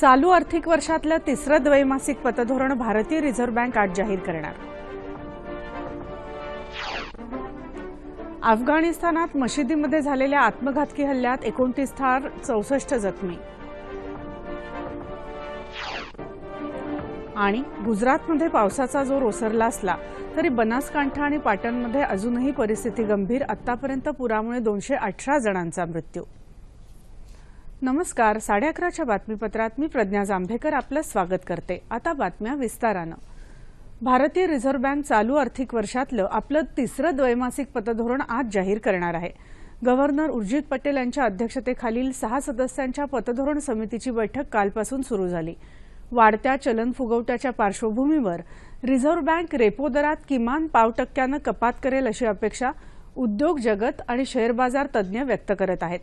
चालू आर्थिक वर्षातलं तिसरं द्वैमासिक पतधोरण भारतीय रिझर्व्ह बँक आज जाहीर करणार. अफगाणिस्तानात मशिदीमध्ये झालेल्या आत्मघातकी हल्ल्यात एकोणतीस ठार चौसष्ट जखमी. आणि गुजरातमध्ये पावसाचा जोर ओसरला असला तरी बनासकांठा आणि पाटणमध्ये अजूनही परिस्थिती गंभीर आतापर्यंत पुरामुळे दोनशे अठरा जणांचा मृत्यू. नमस्कार. साडे अकराच्या बातमीपत्रात मी प्रज्ञा जांभेकर आपलं स्वागत करते. आता बातम्या विस्तारानं. भारतीय रिझर्व्ह बँक चालू आर्थिक वर्षातलं आपलं तिसरं द्वैमासिक पतधोरण आज जाहीर करणार आहे. गव्हर्नर उर्जित पटेल यांच्या अध्यक्षतेखालील सहा सदस्यांच्या पतधोरण समितीची बैठक कालपासून सुरू झाली. वाढत्या चलन फुगवट्याच्या पार्श्वभूमीवर रिझर्व्ह बँक रेपो दरात किमान पाव टक्क्यानं कपात करेल अशी अपेक्षा उद्योग जगत आणि शेअर बाजार तज्ज्ञ व्यक्त करत आहेत.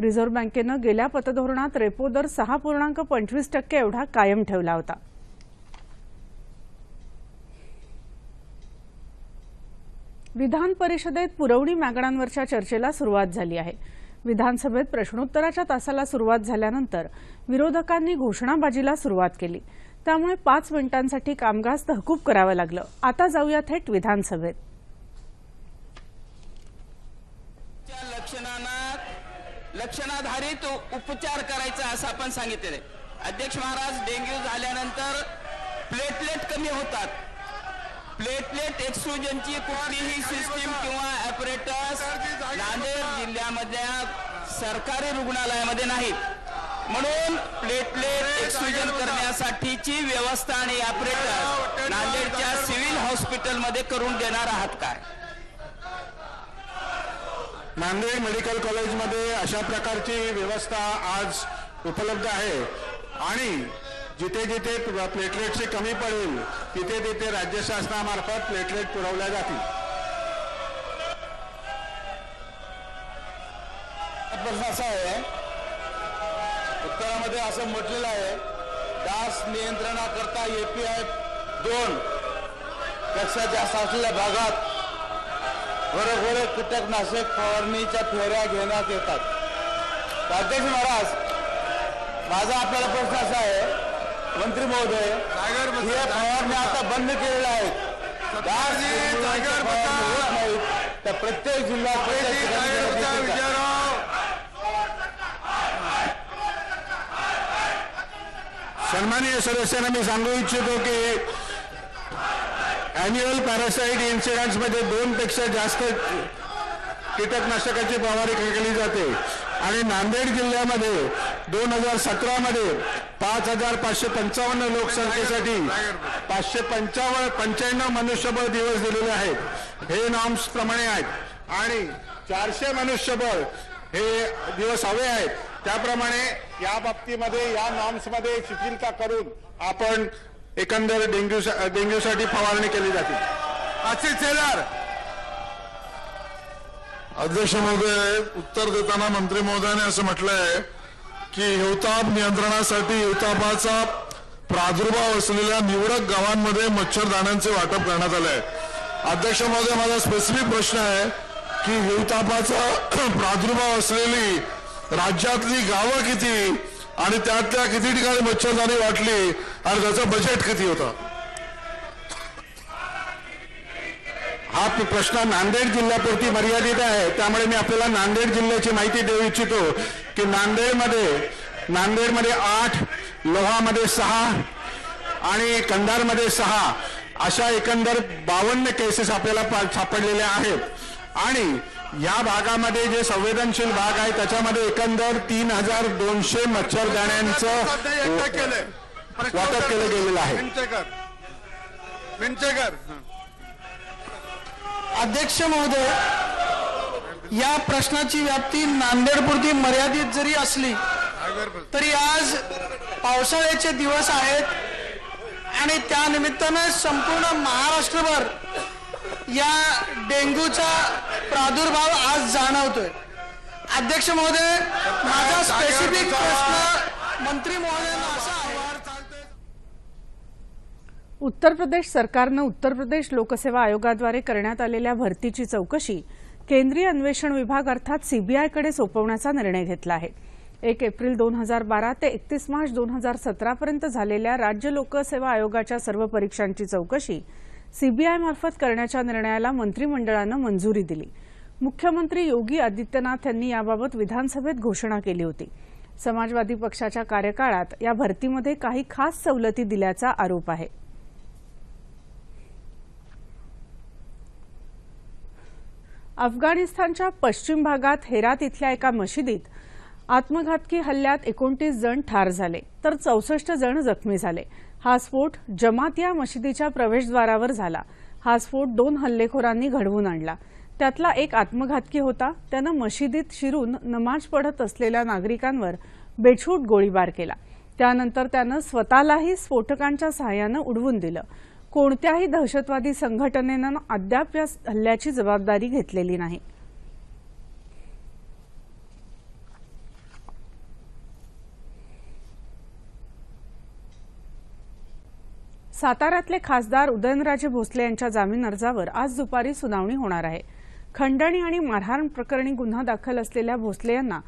रिझर्व्ह बँकेनं गेल्या पतधोरणात रेपो दर सहा पूर्णांक पंचवीस टक्के एवढा कायम ठेवला होता. विधान परिषदेत पुरवणी मागण्यांवरच्या चर्चेला सुरुवात झाली आहे. विधानसभेत प्रश्नोत्तराच्या तासाला सुरुवात झाल्यानंतर विरोधकांनी घोषणाबाजीला सुरुवात केली. त्यामुळे पाच मिनिटांसाठी कामकाज तहकूब करावं लागलं. आता जाऊया थेट विधानसभेत. लक्षणाधारित उपचार करायचा असं आपण सांगितलेलं आहे. अध्यक्ष महाराज डेंग्यू झाल्यानंतर प्लेटलेट कमी होतात. प्लेटलेट एक्सट्रुजनची कुठलीही सिस्टीम किंवा ॲपरेटस नांदेड जिल्ह्यामधल्या सरकारी रुग्णालयामध्ये नाहीत. म्हणून प्लेटलेट एक्सट्रुजन करण्यासाठीची व्यवस्था आणि ॲपरेटस नांदेडच्या सिव्हिल हॉस्पिटलमध्ये करून देणार आहात काय? नांदेड मेडिकल कॉलेजमध्ये अशा प्रकारची व्यवस्था आज उपलब्ध आहे. आणि जिथे जिथे प्लेटलेटची कमी पडेल तिथे तिथे राज्य शासनामार्फत प्लेटलेट पुरवल्या जातील. प्रश्न असा आहे उत्तरामध्ये असं म्हटलेलं आहे डास नियंत्रणाकरता एपीआय दोन पेक्षा जास्त असलेल्या भागात घरोघरे कीटकनाशक फवारणीच्या फेऱ्या घेण्यात येतात. अध्यक्ष महाराज माझा आपल्याला प्रश्न असा आहे मंत्री महोदय हे फवारणी आता बंद केलेल्या आहेत. तर प्रत्येक जिल्हा. सन्माननीय सदस्यांना मी सांगू इच्छितो की अॅन्युअल पॅरासाईट इन्सिडंट्समध्ये दोनपेक्षा जास्त कीटकनाशकाची फवारणी केली जाते. आणि नांदेड जिल्ह्यामध्ये दोन हजार सतरामध्ये पाच हजार पाचशे पंचावन्न लोकसंख्येसाठी पाचशे पंचावन्न पंच्याण्णव मनुष्यबळ दिवस दिलेले आहेत. हे नॉर्म्स प्रमाणे आहेत. आणि चारशे मनुष्यबळ हे दिवस हवे आहेत. त्याप्रमाणे या बाबतीमध्ये या नॉर्म्समध्ये शिथिलता करून आपण एकंदर डेंग्यू डेंग्यूसाठी फवारणी केली जाते. आशिष शेलार अध्यक्ष महोदय उत्तर देताना मंत्री महोदयाने असं म्हटलंय की हिवताप नियंत्रणासाठी हिवतापाचा प्रादुर्भाव असलेल्या निवडक गावांमध्ये मच्छरदाण्यांचे वाटप करण्यात आलंय. अध्यक्ष महोदय माझा स्पेसिफिक प्रश्न आहे की हिवतापाचा प्रादुर्भाव असलेली राज्यातली गावं किती? आणि त्यातल्या किती ठिकाणी मच्छरदाणी वाटली आणि त्याचा बजेट किती होतं? हा प्रश्न नांदेड जिल्ह्यापुरती मर्यादित आहे. त्यामुळे मी आपल्याला नांदेड जिल्ह्याची माहिती देऊ इच्छितो की नांदेडमध्ये नांदेडमध्ये आठ लोहामध्ये सहा आणि कंधारमध्ये सहा अशा एकंदर बावन्न केसेस आपल्याला पा- सापडलेल्या आहेत. आणि या भागामध्ये जे संवेदनशील भाग आहे त्याच्यामध्ये एकंदर तीन हजार दोनशे मच्छरदाण्यांचं वाटप केलं गेलेलं आहे. अध्यक्ष महोदय या प्रश्नाची व्याप्ती नांदेडपुरती मर्यादित जरी असली तरी आज पावसाळ्याचे दिवस आहेत आणि त्या निमित्तानं संपूर्ण महाराष्ट्रभर या डेंग्यूचा प्रादुर्भाव आज जाणवतोय. अध्यक्ष महोदय माझा स्पेसिफिक प्रश्न मंत्री महोदयांना असा आहे उत्तर प्रदेश सरकारनं उत्तर प्रदेश लोकसेवा आयोगाद्वारे करण्यात आलेल्या भरतीची चौकशी केंद्रीय अन्वेषण विभाग अर्थात सीबीआयकडे सोपवण्याचा निर्णय घेतला आहे. एक एप्रिल दोन हजार बारा ते एकतीस मार्च दोन हजार सतरापर्यंत झालेल्या राज्य लोकसेवा आयोगाच्या सर्व परीक्षांची चौकशी सीबीआयमार्फत करण्याच्या निर्णयाला मंत्रिमंडळानं मंजुरी दिली. मुख्यमंत्री योगी आदित्यनाथ यांनी याबाबत विधानसभेत घोषणा केली होती. समाजवादी पक्षाच्या कार्यकाळात या भरतीमध्ये काही खास सवलती दिल्याचा आरोप आहे. अफगाणिस्तानच्या पश्चिम भागात हेरात इथल्या एका मशिदीत आत्मघातकी हल्ल्यात एकोणतीस जण ठार झाले तर चौसष्ट जण जखमी झाले. हा स्फोट जमात या मशिदीच्या प्रवेशद्वारावर झाला. हा स्फोट दोन हल्लेखोरांनी घडवून आणला. त्यातला एक आत्मघातकी होता. त्यानं मशिदीत शिरून नमाज पढत असलेल्या नागरिकांवर बेछूट गोळीबार केला. त्यानंतर त्यानं स्वतःलाही स्फोटकांच्या सहाय्यानं उडवून दिलं. कोणत्याही दहशतवादी संघटनेनं अद्याप या हल्ल्याची जबाबदारी घेतलेली नाही. साताऱ्यातले खासदार उदयनराजे भोसले यांच्या जामीन अर्जावर आज दुपारी सुनावणी होणार आहे. खंडणी आणि मारहाण प्रकरणी गुन्हा दाखल असलेल्या भोसले यांना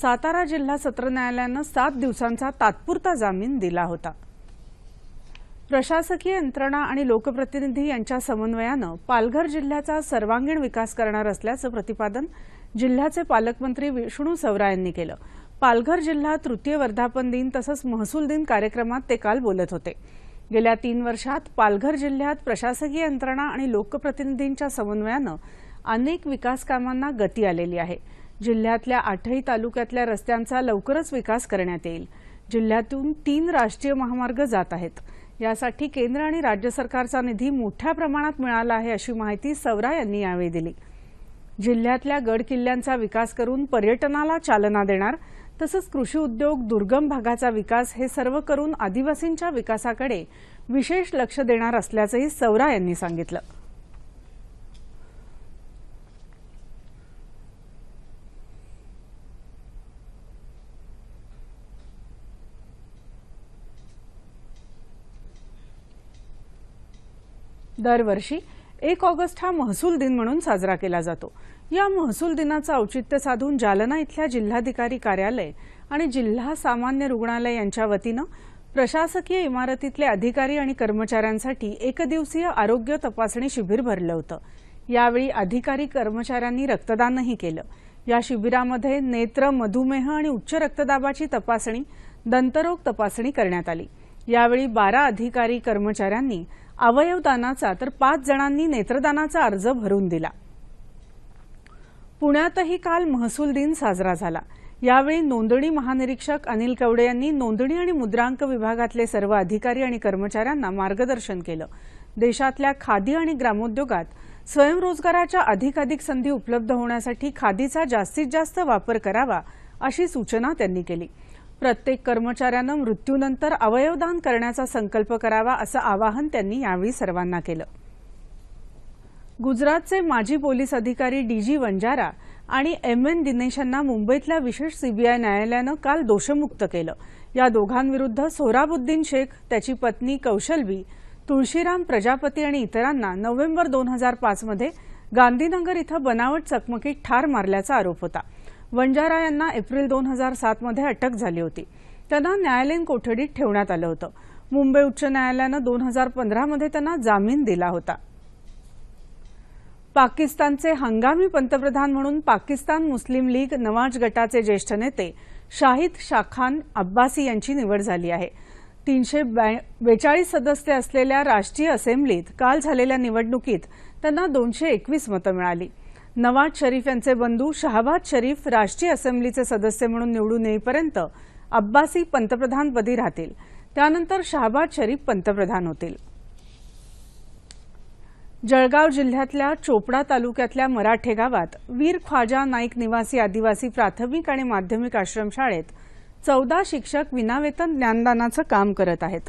सातारा जिल्हा सत्र न्यायालयानं सात दिवसांचा तात्पुरता जामीन दिला होता. प्रशासकीय यंत्रणा आणि लोकप्रतिनिधी यांच्या समन्वयानं पालघर जिल्ह्याचा सर्वांगीण विकास करणार असल्याचं प्रतिपादन जिल्ह्याचे पालकमंत्री विष्णू सवरा यांनी केलं. पालघर जिल्हा तृतीय वर्धापन दिन तसंच महसूल दिन कार्यक्रमात ते काल बोलत होते. गेल्या तीन वर्षात पालघर जिल्ह्यात प्रशासकीय यंत्रणा आणि लोकप्रतिनिधींच्या समन्वयानं अनेक विकास कामांना गती आलेली आहे. जिल्ह्यातल्या आठही तालुक्यातल्या रस्त्यांचा लवकरच विकास करण्यात येईल. जिल्ह्यातून तीन राष्ट्रीय महामार्ग जात आहेत. यासाठी केंद्र आणि राज्य सरकारचा निधी मोठ्या प्रमाणात मिळाला आहे अशी माहिती सवरा यांनी यावेळी दिली. जिल्ह्यातल्या गड किल्ल्यांचा विकास करून पर्यटनाला चालना देणार तसंच कृषी उद्योग दुर्गम भागाचा विकास हे सर्व करून आदिवासींच्या विकासाकडे विशेष लक्ष देणार असल्याचंही सौरा यांनी सांगितलं. दरवर्षी एक ऑगस्ट हा महसूल दिन म्हणून साजरा केला जातो. या महसूल दिनाचं औचित्य साधून जालना इथल्या जिल्हाधिकारी कार्यालय आणि जिल्हा सामान्य रुग्णालय यांच्या वतीनं प्रशासकीय इमारतीतले अधिकारी आणि कर्मचाऱ्यांसाठी एकदिवसीय आरोग्य तपासणी शिबिर भरलं होतं. यावेळी अधिकारी कर्मचाऱ्यांनी रक्तदानही केलं. या शिबिरामध्ये नेत्र मधुमेह आणि उच्च रक्तदाबाची तपासणी दंतरोग तपासणी करण्यात आली. यावेळी बारा अधिकारी कर्मचाऱ्यांनी अवयवदानाचा तर पाच जणांनी नेत्रदानाचा अर्ज भरून दिला. पुण्यातही काल महसूल दिन साजरा झाला. यावेळी नोंदणी महानिरीक्षक अनिल कवडे यांनी नोंदणी आणि मुद्रांक विभागातले सर्व अधिकारी आणि कर्मचाऱ्यांना मार्गदर्शन केलं. देशातल्या खादी आणि ग्रामोद्योगात स्वयंरोजगाराच्या अधिकाधिक संधी उपलब्ध होण्यासाठी खादीचा जास्तीत जास्त वापर करावा अशी सूचना त्यांनी केली. प्रत्येक कर्मचाऱ्यानं मृत्यूनंतर अवयवदान करण्याचा संकल्प करावा असं आवाहन त्यांनी यावेळी सर्वांना केलं. गुजरातचे माजी पोलीस अधिकारी डी जी वंजारा आणि एम एन दिनेश यांना मुंबईतल्या विशेष सीबीआय न्यायालयानं काल दोषमुक्त केलं. या दोघांविरुद्ध सोहराबुद्दीन शेख त्याची पत्नी कौशलबी तुळशीराम प्रजापती आणि इतरांना नोव्हेंबर दोन हजार पाचमध्ये गांधीनगर इथं बनावट चकमकीत ठार मारल्याचा आरोप होता. वंजारा यांना एप्रिल दोन हजार सातमध्ये अटक झाली होती. त्यांना न्यायालयीन कोठडीत ठेवण्यात आलं होतं. मुंबई उच्च न्यायालयानं दोन हजार पंधरामध्ये त्यांना जामीन दिला होता. पाकिस्तानचे हंगामी पंतप्रधान म्हणून पाकिस्तान मुस्लिम लीग नवाज गटाचे ज्येष्ठ नेते शाहिद शाखान अब्बासी यांची निवड झाली आहे. तीनशे बेचाळीस सदस्य असलेल्या राष्ट्रीय असेंब्लीत काल झालेल्या निवडणुकीत त्यांना दोनशे एकवीस मतं मिळाली. नवाज शरीफ यांचे बंधू शहाबाद शरीफ राष्ट्रीय असेंब्लीचे सदस्य म्हणून निवडून येईपर्यंत अब्बासी पंतप्रधानपदी राहतील. त्यानंतर शहाबाद शरीफ पंतप्रधान होतील. जळगाव जिल्ह्यातल्या चोपडा तालुक्यातल्या मराठे गावात वीर ख्वाजा नाईक निवासी आदिवासी प्राथमिक आणि माध्यमिक आश्रमशाळेत चौदा शिक्षक विनावेतन ज्ञानदानाचं काम करत आहेत.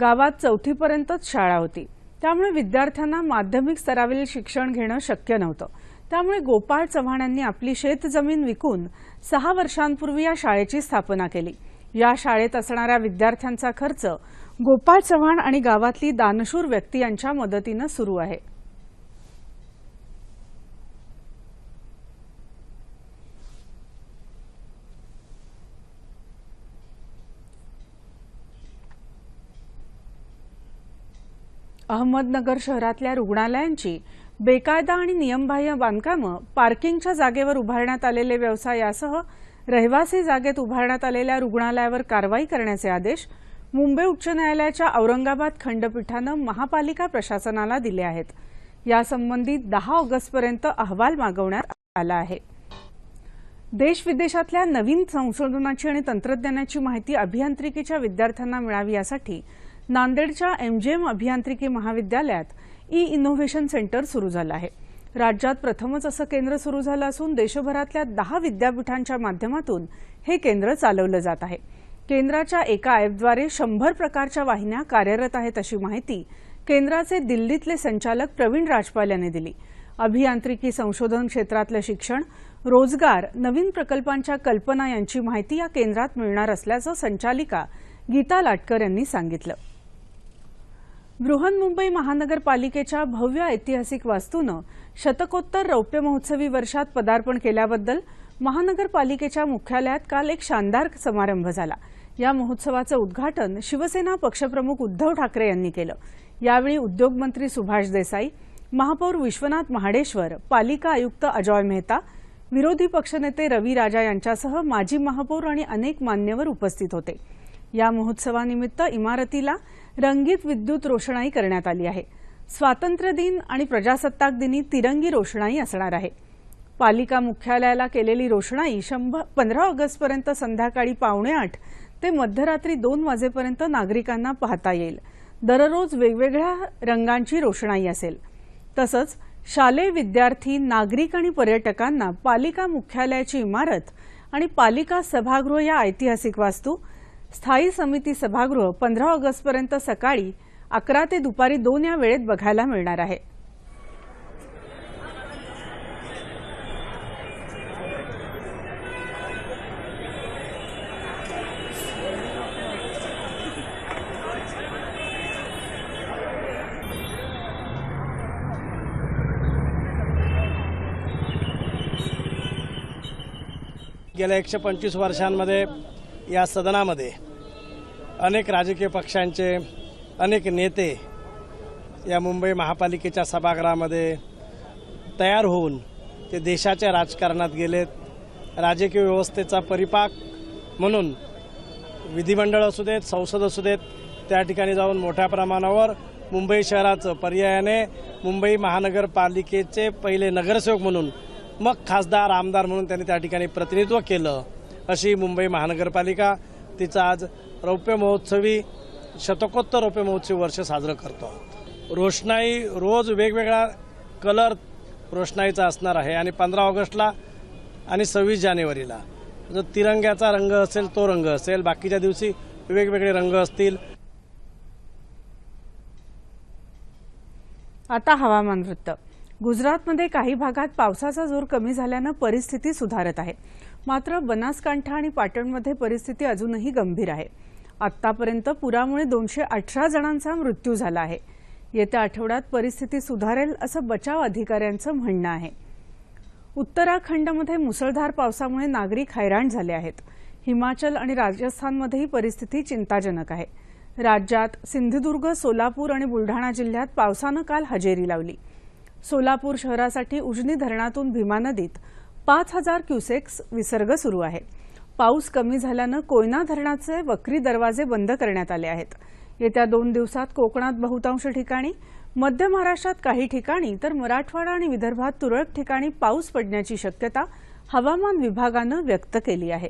गावात चौथीपर्यंतच शाळा होती. त्यामुळे विद्यार्थ्यांना माध्यमिक स्तरावरील शिक्षण घेणं शक्य नव्हतं. त्यामुळे गोपाळ चव्हाण यांनी आपली शेतजमीन विकून सहा वर्षांपूर्वी या शाळेची स्थापना केली. या शाळेत असणाऱ्या विद्यार्थ्यांचा खर्च गोपाळ चव्हाण आणि गावातली दानशूर व्यक्ती यांच्या मदतीनं सुरू आहे. अहमदनगर शहरातल्या रुग्णालयांची बेकायदा आणि नियमबाह्य बांधकामं पार्किंगच्या जागेवर उभारण्यात आलेले व्यवसाय यासह रहिवासी जागेत उभारण्यात आलेल्या रुग्णालयावर कारवाई करण्याचे आदेश मुंबई उच्च न्यायालयाच्या औरंगाबाद खंडपीठानं महापालिका प्रशासनाला दिले आहेत. यासंबंधी दहा ऑगस्टपर्यंत अहवाल मागवण्यात आला आहे. देश विदेशातल्या नवीन संशोधनाची आणि तंत्रज्ञानाची माहिती अभियांत्रिकीच्या विद्यार्थ्यांना मिळावी यासाठी नांदेडच्या एमजीएम अभियांत्रिकी महाविद्यालयात ई इनोव्हेशन सेंटर सुरू झालं आहे. राज्यात प्रथमच असं केंद्र सुरू झालं असून देशभरातल्या दहा विद्यापीठांच्या माध्यमातून हे केंद्र चालवलं जात आहे. केंद्राच्या एका ॲपद्वारे शंभर प्रकारच्या वाहिन्या कार्यरत आहेत अशी माहिती केंद्राचे दिल्लीतले संचालक प्रवीण राजपाल यांनी दिली. अभियांत्रिकी संशोधन क्षेत्रातलं शिक्षण रोजगार नवीन प्रकल्पांच्या कल्पना यांची माहिती या केंद्रात मिळणार असल्याचं संचालिका गीता लाटकर यांनी सांगितलं. बृहन्मुंबई महानगरपालिकेच्या भव्य ऐतिहासिक वास्तूनं शतकोत्तर रौप्य महोत्सवी वर्षात पदार्पण केल्याबद्दल महानगरपालिकेच्या मुख्यालयात काल एक शानदार समारंभ झाला. या महोत्सवाचं उद्घाटन शिवसेना पक्षप्रमुख उद्धव ठाकरे यांनी केलं. यावेळी उद्योगमंत्री सुभाष देसाई महापौर विश्वनाथ महाडेश्वर पालिका आयुक्त अजॉय मेहता विरोधी पक्षनेते रवी राजा यांच्यासह माजी महापौर आणि अनेक मान्यवर उपस्थित होते. या महोत्सवानिमित्त इमारतीला रंगीत विद्युत रोषणाई करण्यात आली आहे. स्वातंत्र्य दिन आणि प्रजासत्ताक दिनी तिरंगी रोषणाई असणार आहे. पालिका मुख्यालयाला केलेली रोषणाई शंभर पंधरा ऑगस्टपर्यंत संध्याकाळी पावणे आठ ते मध्यरात्री दोन वाजेपर्यंत नागरिकांना पाहता येईल. दररोज वेगवेगळ्या रंगांची रोषणाई असेल. तसंच शालेय विद्यार्थी नागरिक आणि पर्यटकांना पालिका मुख्यालयाची इमारत आणि पालिका सभागृह या ऐतिहासिक वास्तू स्थायी समिती सभागृह पंधरा ऑगस्टपर्यंत सकाळी अकरा ते दुपारी दोन या वेळेत बघायला मिळणार आहे. गेल्या एकशे पंचवीस वर्षांमध्ये या सदनामध्ये अनेक राजकीय पक्षांचे अनेक नेते या मुंबई महापालिकेच्या सभागृहामध्ये तयार होऊन ते देशाच्या राजकारणात गेलेत. राजकीय व्यवस्थेचा परिपाक म्हणून विधिमंडळ असू देत संसद असू देत त्या ठिकाणी जाऊन मोठ्या प्रमाणावर मुंबई शहराचं पर्यायाने मुंबई महानगरपालिकेचे पहिले नगरसेवक म्हणून मग खासदार आमदार म्हणून त्यांनी त्या ठिकाणी प्रतिनिधित्व केलं. अशी मुंबई महानगरपालिका तिचा आज रौप्य महोत्सवी शतकोत्तर रौप्य महोत्सवी वर्ष साजरं करतो. रोषणाई रोज वेगवेगळा कलर रोषणाईचा असणार आहे. आणि पंधरा ऑगस्टला आणि सव्वीस जानेवारीला जर तिरंग्याचा रंग असेल तो रंग असेल. बाकीच्या दिवशी वेगवेगळे रंग असतील. आता हवामान वृत्त. गुजरातमध्ये काही भागात पावसाचा जोर कमी झाल्यानं परिस्थिती सुधारत आहे. मात्र बनासकांठा आणि पाटणमध्ये परिस्थिती अजूनही गंभीर आहे. आतापर्यंत पुरामुळे दोनशे अठरा जणांचा मृत्यू झाला आहे. येत्या आठवड्यात परिस्थिती सुधारेल असं बचाव अधिकाऱ्यांचं म्हणणं आहे. उत्तराखंडमध्ये मुसळधार पावसामुळे नागरिक हैराण झाले आहेत. हिमाचल आणि राजस्थानमध्येही परिस्थिती चिंताजनक आहे. राज्यात सिंधुदुर्ग सोलापूर आणि बुलढाणा जिल्ह्यात पावसानं काल हजेरी लावली. सोलापूर शहरासाठी उजनी धरणातून भीमा नदीत पाच हजार क्युसेक्स विसर्ग सुरू आहे. पाऊस कमी झाल्यानं कोयना धरणाचे वक्री दरवाजे बंद करण्यात आले आहेत. येत्या दोन दिवसात कोकणात बहुतांश ठिकाणी मध्य महाराष्ट्रात काही ठिकाणी तर मराठवाडा आणि विदर्भात तुरळक ठिकाणी पाऊस पडण्याची शक्यता हवामान विभागानं व्यक्त केली आहे.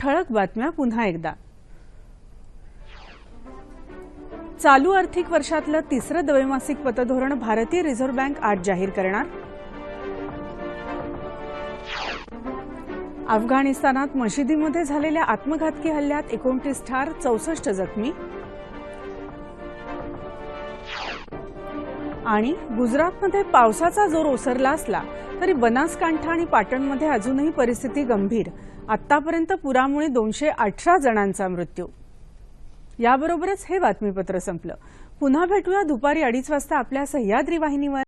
ठळक बातम्या पुन्हा एकदा. चालू आर्थिक वर्षातलं तिसरं द्वैमासिक पतधोरण भारतीय रिझर्व्ह बँक आज जाहीर करणार. अफगाणिस्तानात मशिदीमध्ये झालेल्या आत्मघातकी हल्ल्यात एकोणतीस ठार चौसष्ट जखमी. आणि गुजरातमध्ये पावसाचा जोर ओसरला असला तरी बनासकांठा आणि पाटणमध्ये अजूनही परिस्थिती गंभीर. आतापर्यंत पुरामुळे दोनशे अठरा जणांचा मृत्यू. याबरोबरच हे बातमीपत्र संपलं. पुन्हा भेटूया दुपारी अडीच वाजता आपल्या सह्याद्री वाहिनीवर.